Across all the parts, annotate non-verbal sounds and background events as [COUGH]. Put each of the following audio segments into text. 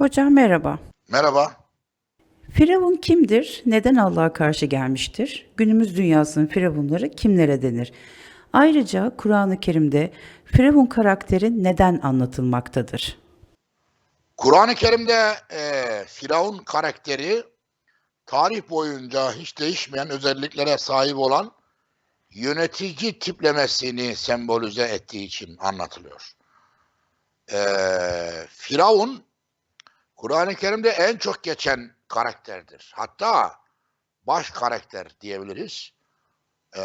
Hocam merhaba. Merhaba. Firavun kimdir? Neden Allah'a karşı gelmiştir? Günümüz dünyasının firavunları kimlere denir? Ayrıca Kur'an-ı Kerim'de Firavun karakteri neden anlatılmaktadır? Kur'an-ı Kerim'de e, Firavun karakteri tarih boyunca hiç değişmeyen özelliklere sahip olan yönetici tiplemesini sembolize ettiği için anlatılıyor. E, Firavun Kur'an-ı Kerim'de en çok geçen karakterdir. Hatta baş karakter diyebiliriz. E,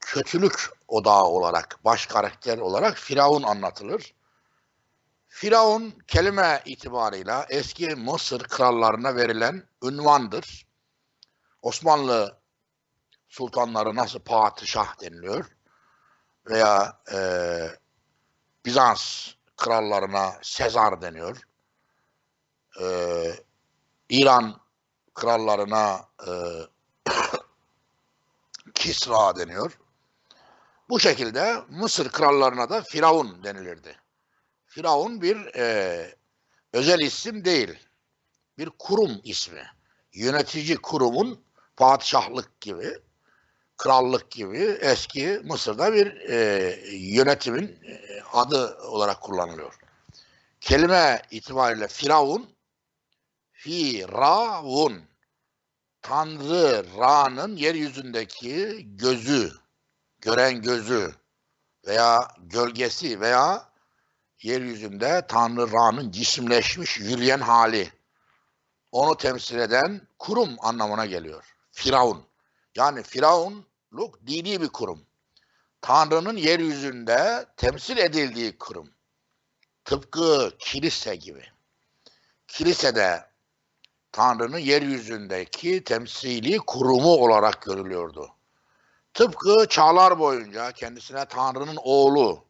kötülük odağı olarak, baş karakter olarak Firavun anlatılır. Firavun kelime itibarıyla eski Mısır krallarına verilen ünvandır. Osmanlı sultanları nasıl padişah deniliyor veya e, Bizans krallarına Sezar deniyor. E, İran krallarına e, [COUGHS] Kisra deniyor. Bu şekilde Mısır krallarına da Firavun denilirdi. Firavun bir e, özel isim değil. Bir kurum ismi. Yönetici kurumun padişahlık gibi, krallık gibi eski Mısır'da bir e, yönetimin e, adı olarak kullanılıyor. Kelime itibariyle Firavun, Firavun, Tanrı Ra'nın yeryüzündeki gözü, gören gözü veya gölgesi veya yeryüzünde Tanrı Ra'nın cisimleşmiş yürüyen hali. Onu temsil eden kurum anlamına geliyor. Firavun. Yani Firavunluk dini bir kurum. Tanrı'nın yeryüzünde temsil edildiği kurum. Tıpkı kilise gibi. Kilisede Tanrı'nın yeryüzündeki temsili kurumu olarak görülüyordu. Tıpkı çağlar boyunca kendisine Tanrı'nın oğlu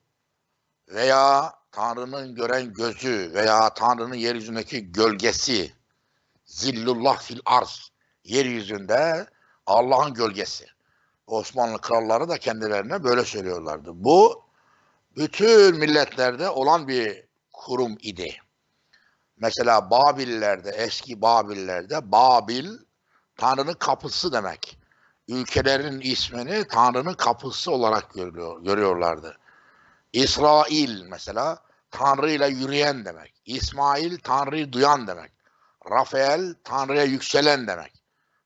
veya Tanrı'nın gören gözü veya Tanrı'nın yeryüzündeki gölgesi, zillullah fil arz, yeryüzünde Allah'ın gölgesi. Osmanlı kralları da kendilerine böyle söylüyorlardı. Bu bütün milletlerde olan bir kurum idi. Mesela Babillerde, eski Babillerde Babil Tanrı'nın kapısı demek. Ülkelerin ismini Tanrı'nın kapısı olarak görüyor, görüyorlardı. İsrail mesela Tanrı ile yürüyen demek. İsmail Tanrı'yı duyan demek. Rafael Tanrı'ya yükselen demek.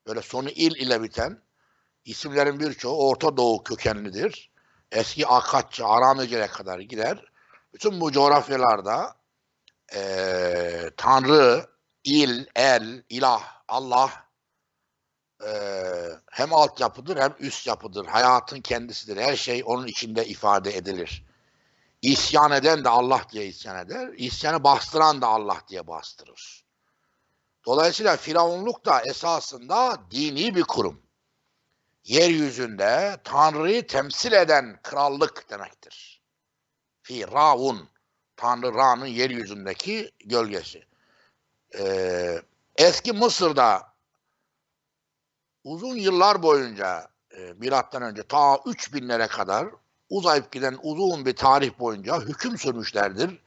Böyle sonu il ile biten isimlerin birçoğu Orta Doğu kökenlidir. Eski Akatça, Aramece'ye kadar gider. Bütün bu coğrafyalarda eee Tanrı, il, el, ilah, Allah eee, hem altyapıdır hem üst yapıdır. Hayatın kendisidir. Her şey onun içinde ifade edilir. İsyan eden de Allah diye isyan eder. İsyanı bastıran da Allah diye bastırır. Dolayısıyla Firavunluk da esasında dini bir kurum. Yeryüzünde Tanrı'yı temsil eden krallık demektir. Firavun, Tanrı Ra'nın yeryüzündeki gölgesi. Ee, eski Mısır'da uzun yıllar boyunca e, milattan önce ta 3000'lere kadar uzayıp giden uzun bir tarih boyunca hüküm sürmüşlerdir.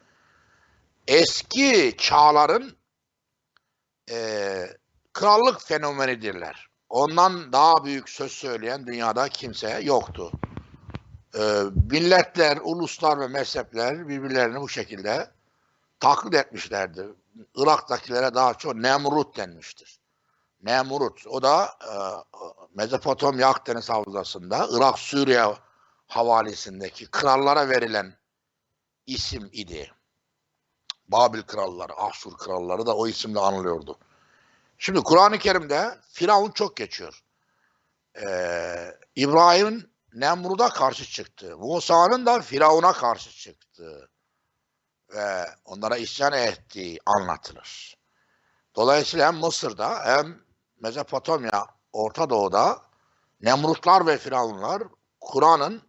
Eski çağların e, krallık fenomenidirler. Ondan daha büyük söz söyleyen dünyada kimse yoktu. E, milletler, uluslar ve mezhepler birbirlerini bu şekilde taklit etmişlerdir. Irak'takilere daha çok Nemrut denmiştir. Nemrut, o da e, Mezopotamya Akdeniz Havzası'nda Irak, Suriye havalisindeki krallara verilen isim idi. Babil kralları, Ahşur kralları da o isimle anılıyordu. Şimdi Kur'an-ı Kerim'de Firavun çok geçiyor. Ee, İbrahim Nemrud'a karşı çıktı. Musa'nın da Firavun'a karşı çıktı. Ve onlara isyan ettiği anlatılır. Dolayısıyla hem Mısır'da hem Mezopotamya, Orta Doğu'da Nemrutlar ve Firavunlar Kur'an'ın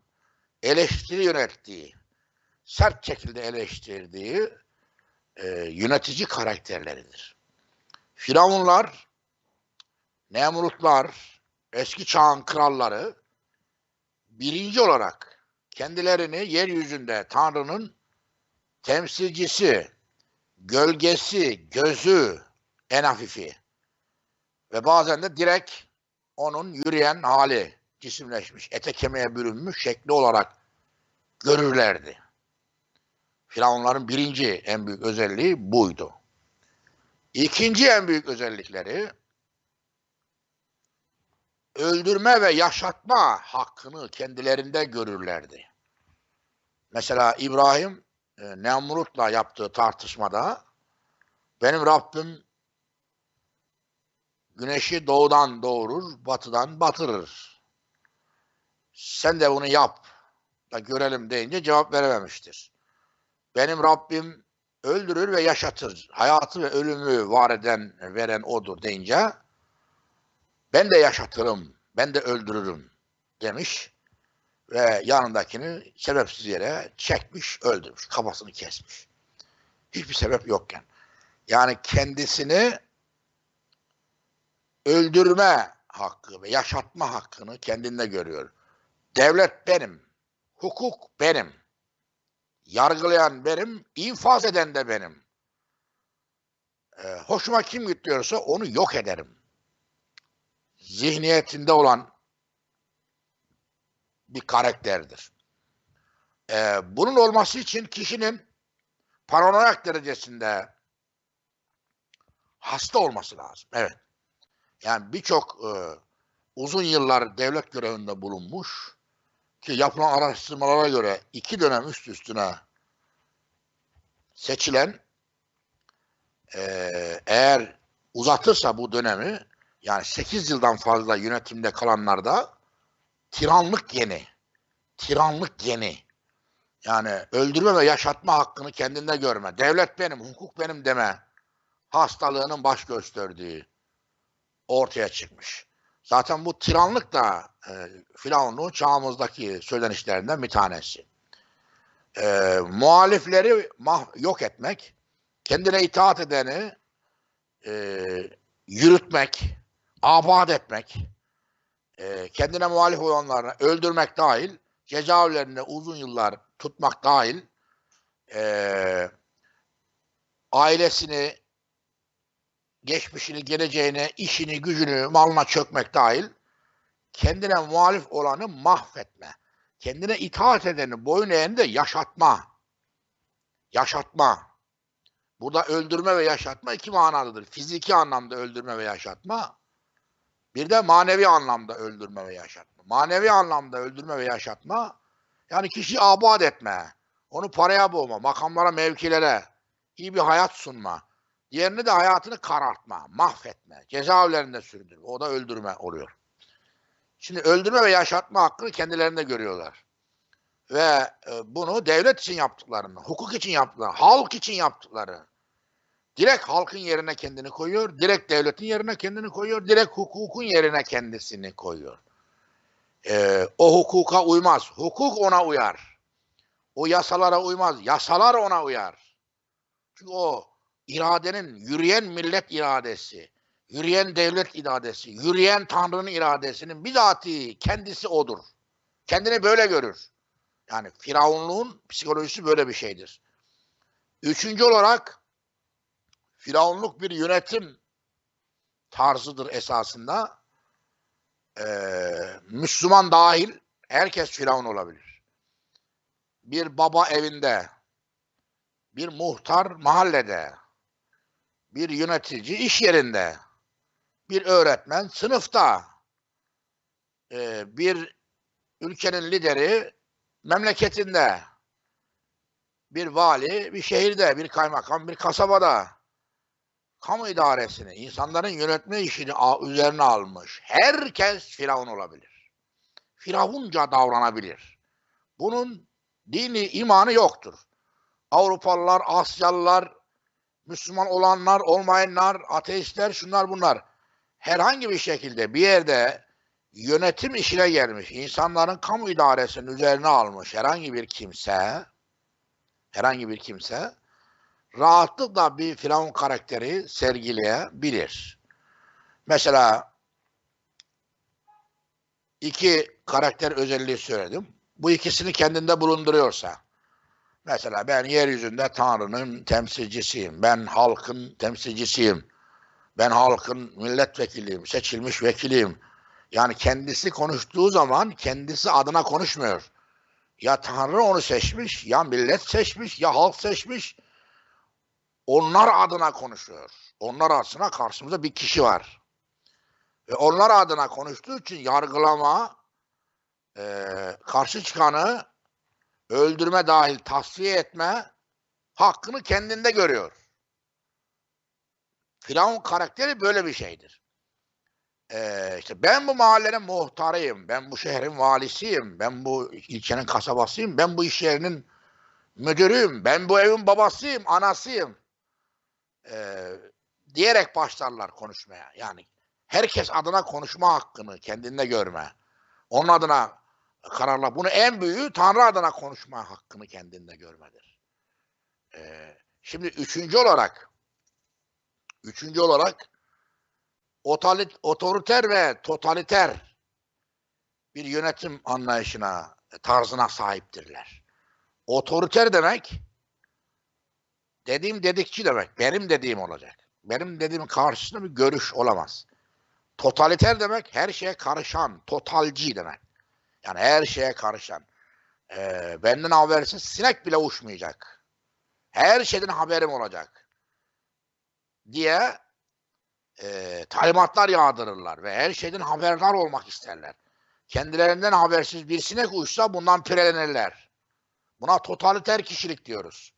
eleştiri yönettiği, sert şekilde eleştirdiği e, yönetici karakterleridir. Firavunlar, Nemrutlar, eski çağın kralları birinci olarak kendilerini yeryüzünde Tanrı'nın temsilcisi, gölgesi, gözü en hafifi ve bazen de direkt onun yürüyen hali cisimleşmiş, ete kemiğe bürünmüş şekli olarak görürlerdi. Firavunların birinci en büyük özelliği buydu. İkinci en büyük özellikleri öldürme ve yaşatma hakkını kendilerinde görürlerdi. Mesela İbrahim e, Nemrut'la yaptığı tartışmada benim Rabbim güneşi doğudan doğurur, batıdan batırır. Sen de bunu yap da görelim deyince cevap verememiştir. Benim Rabbim öldürür ve yaşatır. Hayatı ve ölümü var eden, veren odur deyince ben de yaşatırım, ben de öldürürüm demiş ve yanındakini sebepsiz yere çekmiş, öldürmüş, kafasını kesmiş. Hiçbir sebep yokken. Yani kendisini öldürme hakkı ve yaşatma hakkını kendinde görüyor. Devlet benim, hukuk benim, yargılayan benim, infaz eden de benim. Ee, hoşuma kim gidiyorsa onu yok ederim. Zihniyetinde olan bir karakterdir. Ee, bunun olması için kişinin paranoyak derecesinde hasta olması lazım. Evet. Yani birçok e, uzun yıllar devlet görevinde bulunmuş ki yapılan araştırmalara göre iki dönem üst üstüne seçilen e, eğer uzatırsa bu dönemi yani 8 yıldan fazla yönetimde kalanlarda tiranlık geni, tiranlık geni yani öldürme ve yaşatma hakkını kendinde görme, devlet benim, hukuk benim deme hastalığının baş gösterdiği ortaya çıkmış. Zaten bu tiranlık da e, Firavun'un çağımızdaki söylenişlerinden bir tanesi. E, muhalifleri mah- yok etmek, kendine itaat edeni e, yürütmek, abad etmek, e, kendine muhalif olanları öldürmek dahil, cezaevlerinde uzun yıllar tutmak dahil, e, ailesini, geçmişini, geleceğini, işini, gücünü, malına çökmek dahil, kendine muhalif olanı mahvetme, kendine itaat edeni, boyun eğeni de yaşatma. Yaşatma. Burada öldürme ve yaşatma iki manalıdır. Fiziki anlamda öldürme ve yaşatma, bir de manevi anlamda öldürme ve yaşatma. Manevi anlamda öldürme ve yaşatma, yani kişiyi abad etme, onu paraya boğma, makamlara, mevkilere, iyi bir hayat sunma. Diğerini de hayatını karartma, mahvetme, cezaevlerinde sürdürme. O da öldürme oluyor. Şimdi öldürme ve yaşatma hakkını kendilerinde görüyorlar. Ve e, bunu devlet için yaptıklarını, hukuk için yaptıklarını, halk için yaptıkları, direkt halkın yerine kendini koyuyor, direkt devletin yerine kendini koyuyor, direkt hukukun yerine kendisini koyuyor. E, o hukuka uymaz, hukuk ona uyar. O yasalara uymaz, yasalar ona uyar. Çünkü o iradenin, yürüyen millet iradesi, yürüyen devlet iradesi, yürüyen Tanrı'nın iradesinin bizatihi kendisi odur. Kendini böyle görür. Yani Firavunluğun psikolojisi böyle bir şeydir. Üçüncü olarak Firavunluk bir yönetim tarzıdır esasında. Ee, Müslüman dahil herkes Firavun olabilir. Bir baba evinde, bir muhtar mahallede, bir yönetici iş yerinde, bir öğretmen sınıfta, e, bir ülkenin lideri memleketinde, bir vali bir şehirde, bir kaymakam bir kasabada, kamu idaresini, insanların yönetme işini üzerine almış. Herkes firavun olabilir. Firavunca davranabilir. Bunun dini imanı yoktur. Avrupalılar, Asyalılar, Müslüman olanlar, olmayanlar, ateistler, şunlar bunlar. Herhangi bir şekilde bir yerde yönetim işine gelmiş, insanların kamu idaresinin üzerine almış herhangi bir kimse, herhangi bir kimse rahatlıkla bir firavun karakteri sergileyebilir. Mesela iki karakter özelliği söyledim. Bu ikisini kendinde bulunduruyorsa, Mesela ben yeryüzünde Tanrı'nın temsilcisiyim. Ben halkın temsilcisiyim. Ben halkın milletvekiliyim, seçilmiş vekiliyim. Yani kendisi konuştuğu zaman kendisi adına konuşmuyor. Ya Tanrı onu seçmiş, ya millet seçmiş, ya halk seçmiş. Onlar adına konuşuyor. Onlar adına karşımızda bir kişi var. Ve onlar adına konuştuğu için yargılama, eee, karşı çıkanı öldürme dahil tasfiye etme hakkını kendinde görüyor. Firavun karakteri böyle bir şeydir. Ee, işte ben bu mahallenin muhtarıyım, ben bu şehrin valisiyim, ben bu ilçenin kasabasıyım, ben bu iş yerinin müdürüyüm, ben bu evin babasıyım, anasıyım ee, diyerek başlarlar konuşmaya. Yani herkes adına konuşma hakkını kendinde görme. Onun adına kararlar. Bunu en büyüğü Tanrı adına konuşma hakkını kendinde görmedir. Ee, şimdi üçüncü olarak üçüncü olarak otalit, otoriter ve totaliter bir yönetim anlayışına, tarzına sahiptirler. Otoriter demek dediğim dedikçi demek. Benim dediğim olacak. Benim dediğim karşısında bir görüş olamaz. Totaliter demek her şeye karışan, totalci demek. Yani her şeye karışan. Ee, benden habersiz sinek bile uçmayacak. Her şeyden haberim olacak. Diye e, talimatlar yağdırırlar ve her şeyden haberdar olmak isterler. Kendilerinden habersiz bir sinek uçsa bundan pirelenirler. Buna totaliter kişilik diyoruz.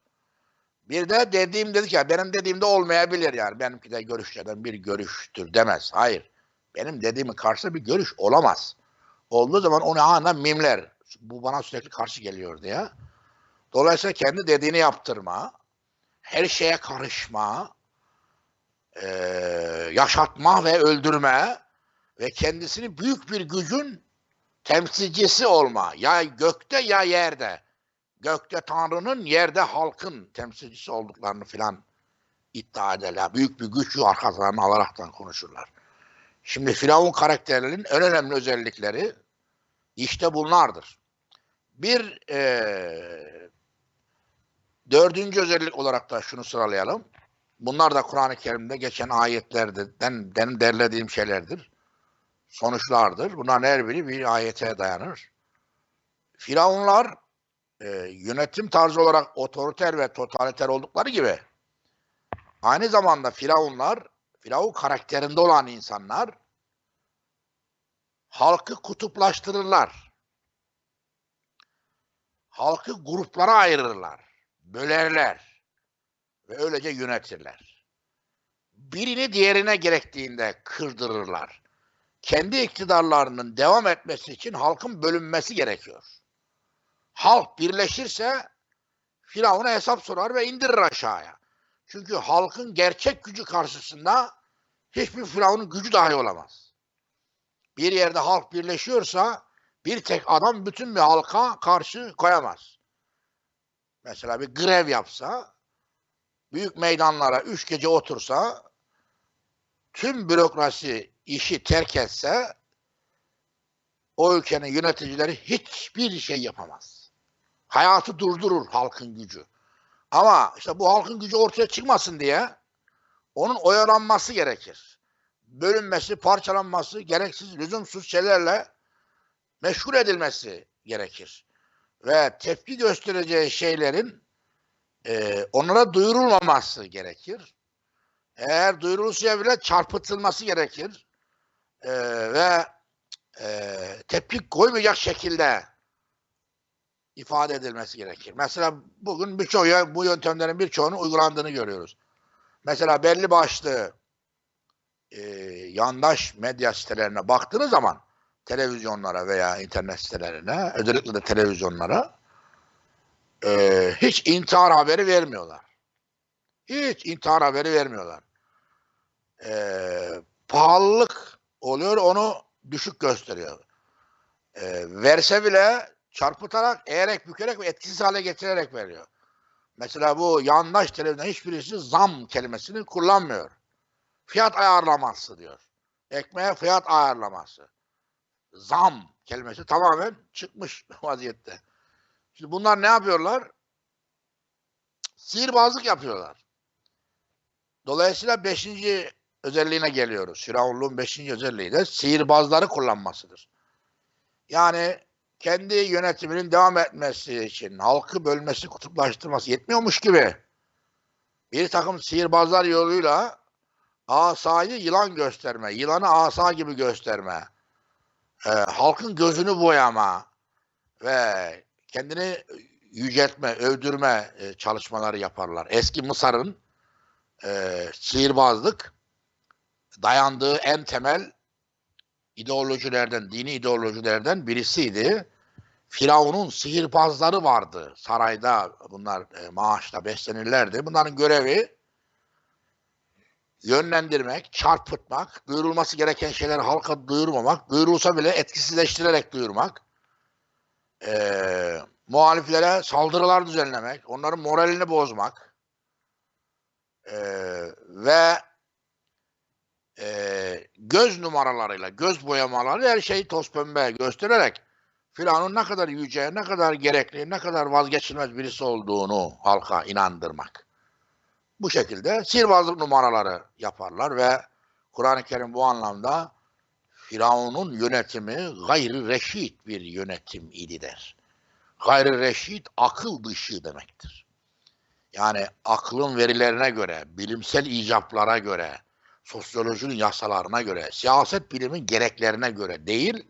Bir de dediğim dedik ya benim dediğimde olmayabilir yani. Benimki de görüşlerden bir görüştür demez. Hayır. Benim dediğimin karşısında bir görüş olamaz olduğu zaman onu anında mimler. Bu bana sürekli karşı geliyor diye. Dolayısıyla kendi dediğini yaptırma, her şeye karışma, eee, yaşatma ve öldürme ve kendisini büyük bir gücün temsilcisi olma. Ya gökte ya yerde. Gökte Tanrı'nın, yerde halkın temsilcisi olduklarını filan iddia ederler. Büyük bir gücü arkalarına alaraktan konuşurlar. Şimdi Firavun karakterlerinin en önemli özellikleri işte bunlardır. Bir eee, dördüncü özellik olarak da şunu sıralayalım. Bunlar da Kur'an-ı Kerim'de geçen ayetlerden benim derlediğim şeylerdir. Sonuçlardır. Bunların her biri bir ayete dayanır. Firavunlar eee, yönetim tarzı olarak otoriter ve totaliter oldukları gibi aynı zamanda Firavunlar Firavun karakterinde olan insanlar halkı kutuplaştırırlar. Halkı gruplara ayırırlar, bölerler ve öylece yönetirler. Birini diğerine gerektiğinde kırdırırlar. Kendi iktidarlarının devam etmesi için halkın bölünmesi gerekiyor. Halk birleşirse Firavun'a hesap sorar ve indirir aşağıya. Çünkü halkın gerçek gücü karşısında hiçbir firavunun gücü dahi olamaz. Bir yerde halk birleşiyorsa bir tek adam bütün bir halka karşı koyamaz. Mesela bir grev yapsa, büyük meydanlara üç gece otursa, tüm bürokrasi işi terk etse, o ülkenin yöneticileri hiçbir şey yapamaz. Hayatı durdurur halkın gücü. Ama işte bu halkın gücü ortaya çıkmasın diye onun oyalanması gerekir. Bölünmesi, parçalanması, gereksiz, lüzumsuz şeylerle meşgul edilmesi gerekir. Ve tepki göstereceği şeylerin e, onlara duyurulmaması gerekir. Eğer duyurulsa bile çarpıtılması gerekir. E, ve e, tepki koymayacak şekilde ifade edilmesi gerekir. Mesela bugün birçok bu yöntemlerin birçoğunun uygulandığını görüyoruz. Mesela belli başlı e, yandaş medya sitelerine baktığınız zaman televizyonlara veya internet sitelerine özellikle de televizyonlara e, hiç intihar haberi vermiyorlar. Hiç intihar haberi vermiyorlar. E, pahalılık oluyor onu düşük gösteriyor. E, verse bile çarpıtarak, eğerek, bükerek ve etkisiz hale getirerek veriyor. Mesela bu yandaş televizyon hiçbirisi zam kelimesini kullanmıyor. Fiyat ayarlaması diyor. Ekmeğe fiyat ayarlaması. Zam kelimesi tamamen çıkmış [LAUGHS] vaziyette. Şimdi bunlar ne yapıyorlar? sihirbazlık yapıyorlar. Dolayısıyla beşinci özelliğine geliyoruz. Firavunluğun beşinci özelliği de sihirbazları kullanmasıdır. Yani kendi yönetiminin devam etmesi için halkı bölmesi, kutuplaştırması yetmiyormuş gibi bir takım sihirbazlar yoluyla asayı yılan gösterme, yılanı asa gibi gösterme, e, halkın gözünü boyama ve kendini yüceltme, övdürme e, çalışmaları yaparlar. Eski Mısır'ın e, sihirbazlık dayandığı en temel ideolojilerden, dini ideolojilerden birisiydi. Firavun'un sihirbazları vardı sarayda. Bunlar e, maaşla beslenirlerdi. Bunların görevi yönlendirmek, çarpıtmak, duyurulması gereken şeyleri halka duyurmamak, duyurulsa bile etkisizleştirerek duyurmak, e, muhaliflere saldırılar düzenlemek, onların moralini bozmak e, ve e, göz numaralarıyla, göz boyamaları her şeyi toz pembe göstererek Firavun'un ne kadar yüce, ne kadar gerekli, ne kadar vazgeçilmez birisi olduğunu halka inandırmak. Bu şekilde sihirbazlık numaraları yaparlar ve Kur'an-ı Kerim bu anlamda Firavun'un yönetimi gayri reşit bir yönetim idi der. Gayri reşit akıl dışı demektir. Yani aklın verilerine göre, bilimsel icaplara göre, sosyolojinin yasalarına göre, siyaset bilimin gereklerine göre değil,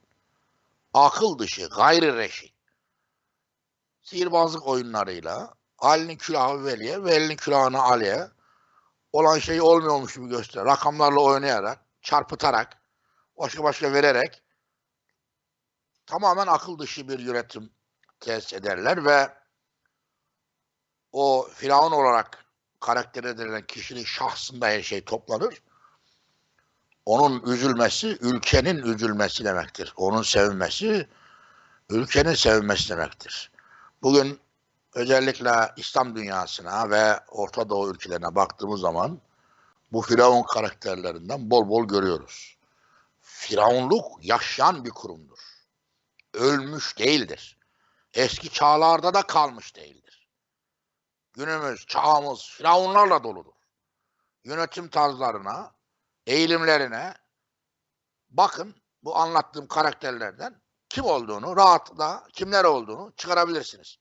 akıl dışı, gayri reşit. Sihirbazlık oyunlarıyla Ali'nin külahı Veli'ye, Veli'nin külahını Ali'ye olan şey olmuyormuş gibi göster. Rakamlarla oynayarak, çarpıtarak, başka başka vererek tamamen akıl dışı bir yönetim tesis ederler ve o Firavun olarak karakter edilen kişinin şahsında her şey toplanır. Onun üzülmesi ülkenin üzülmesi demektir. Onun sevinmesi ülkenin sevinmesi demektir. Bugün özellikle İslam dünyasına ve Orta Doğu ülkelerine baktığımız zaman bu Firavun karakterlerinden bol bol görüyoruz. Firavunluk yaşayan bir kurumdur. Ölmüş değildir. Eski çağlarda da kalmış değildir. Günümüz, çağımız firavunlarla doludur. Yönetim tarzlarına, eğilimlerine bakın bu anlattığım karakterlerden kim olduğunu, rahatlıkla kimler olduğunu çıkarabilirsiniz.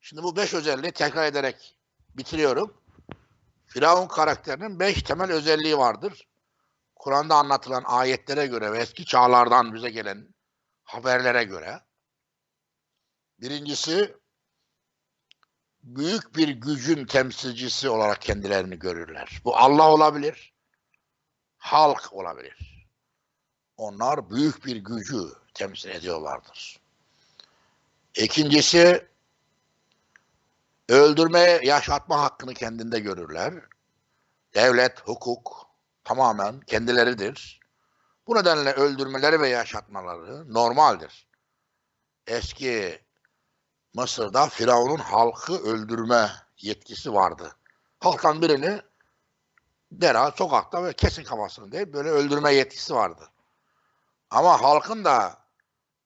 Şimdi bu beş özelliği tekrar ederek bitiriyorum. Firavun karakterinin beş temel özelliği vardır. Kur'an'da anlatılan ayetlere göre ve eski çağlardan bize gelen haberlere göre. Birincisi, büyük bir gücün temsilcisi olarak kendilerini görürler. Bu Allah olabilir, halk olabilir. Onlar büyük bir gücü temsil ediyorlardır. İkincisi, öldürme, yaşatma hakkını kendinde görürler. Devlet, hukuk tamamen kendileridir. Bu nedenle öldürmeleri ve yaşatmaları normaldir. Eski Mısır'da Firavun'un halkı öldürme yetkisi vardı. Halktan birini derhal sokakta ve kesin kafasını deyip böyle öldürme yetkisi vardı. Ama halkın da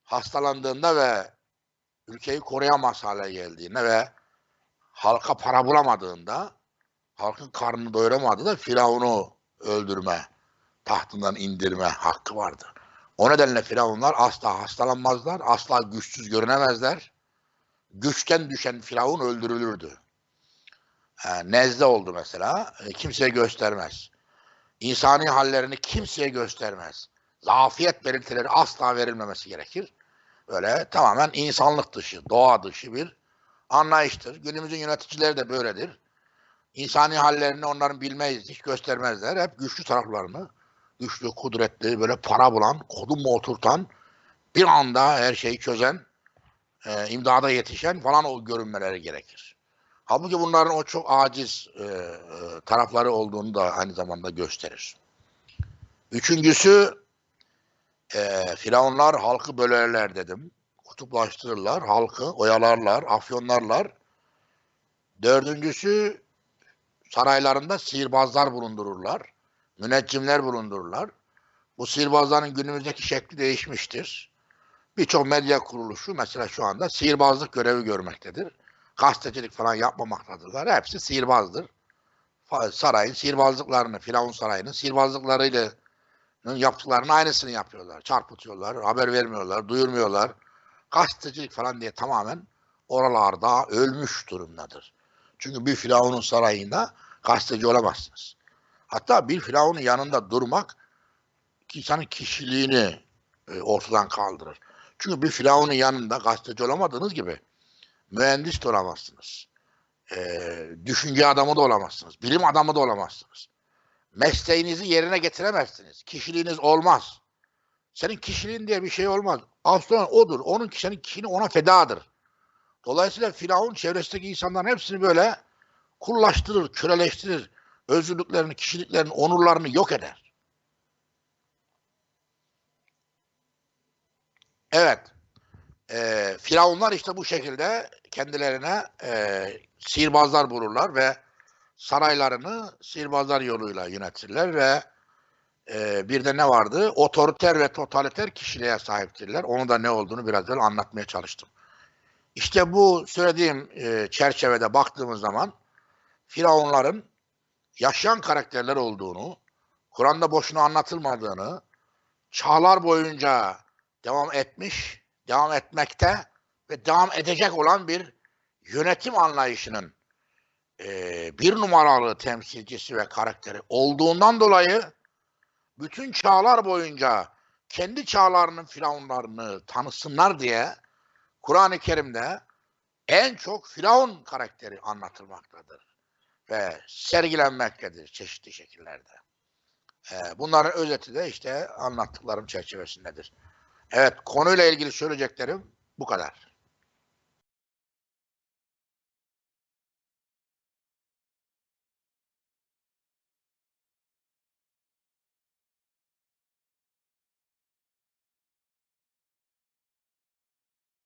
hastalandığında ve ülkeyi koruyamaz hale geldiğinde ve halka para bulamadığında, halkın karnını doyuramadığında Firavun'u öldürme, tahtından indirme hakkı vardı. O nedenle Firavunlar asla hastalanmazlar, asla güçsüz görünemezler. Güçten düşen Firavun öldürülürdü. E, nezle oldu mesela, e, kimseye göstermez. İnsani hallerini kimseye göstermez. Zafiyet belirtileri asla verilmemesi gerekir. Böyle tamamen insanlık dışı, doğa dışı bir anlayıştır. Günümüzün yöneticileri de böyledir. İnsani hallerini onların bilmeyiz, hiç göstermezler. Hep güçlü taraflarını, güçlü, kudretli, böyle para bulan, kodum mu oturtan, bir anda her şeyi çözen, e, imdada yetişen falan o görünmeleri gerekir. Halbuki bunların o çok aciz e, e, tarafları olduğunu da aynı zamanda gösterir. Üçüncüsü, e, Firavunlar halkı bölerler dedim kutuplaştırırlar, halkı oyalarlar, afyonlarlar. Dördüncüsü saraylarında sihirbazlar bulundururlar, müneccimler bulundururlar. Bu sihirbazların günümüzdeki şekli değişmiştir. Birçok medya kuruluşu mesela şu anda sihirbazlık görevi görmektedir. Gazetecilik falan yapmamaktadırlar. Hepsi sihirbazdır. Sarayın sihirbazlıklarını, Firavun sarayının sihirbazlıklarıyla yaptıklarının aynısını yapıyorlar. Çarpıtıyorlar, haber vermiyorlar, duyurmuyorlar. Gazetecilik falan diye tamamen oralarda ölmüş durumdadır. Çünkü bir Firavun'un sarayında gazeteci olamazsınız. Hatta bir Firavun'un yanında durmak insanın kişiliğini e, ortadan kaldırır. Çünkü bir Firavun'un yanında gazeteci olamadığınız gibi mühendis de olamazsınız. E, düşünce adamı da olamazsınız. Bilim adamı da olamazsınız. Mesleğinizi yerine getiremezsiniz. Kişiliğiniz olmaz. Senin kişiliğin diye bir şey olmaz. Aslan odur. Onun senin kişiliğin ona fedadır. Dolayısıyla Firavun çevresindeki insanların hepsini böyle kullaştırır, köleleştirir. Özgürlüklerini, kişiliklerini, onurlarını yok eder. Evet. Ee, Firavunlar işte bu şekilde kendilerine e, sihirbazlar bulurlar ve saraylarını sihirbazlar yoluyla yönetirler ve e, bir de ne vardı? Otoriter ve totaliter kişiliğe sahiptirler. Onu da ne olduğunu biraz evvel anlatmaya çalıştım. İşte bu söylediğim e, çerçevede baktığımız zaman Firavunların yaşayan karakterler olduğunu, Kur'an'da boşuna anlatılmadığını, çağlar boyunca devam etmiş, devam etmekte ve devam edecek olan bir yönetim anlayışının e, bir numaralı temsilcisi ve karakteri olduğundan dolayı bütün çağlar boyunca kendi çağlarının firavunlarını tanısınlar diye Kur'an-ı Kerim'de en çok firavun karakteri anlatılmaktadır ve sergilenmektedir çeşitli şekillerde. Ee, bunların özeti de işte anlattıklarım çerçevesindedir. Evet konuyla ilgili söyleyeceklerim bu kadar.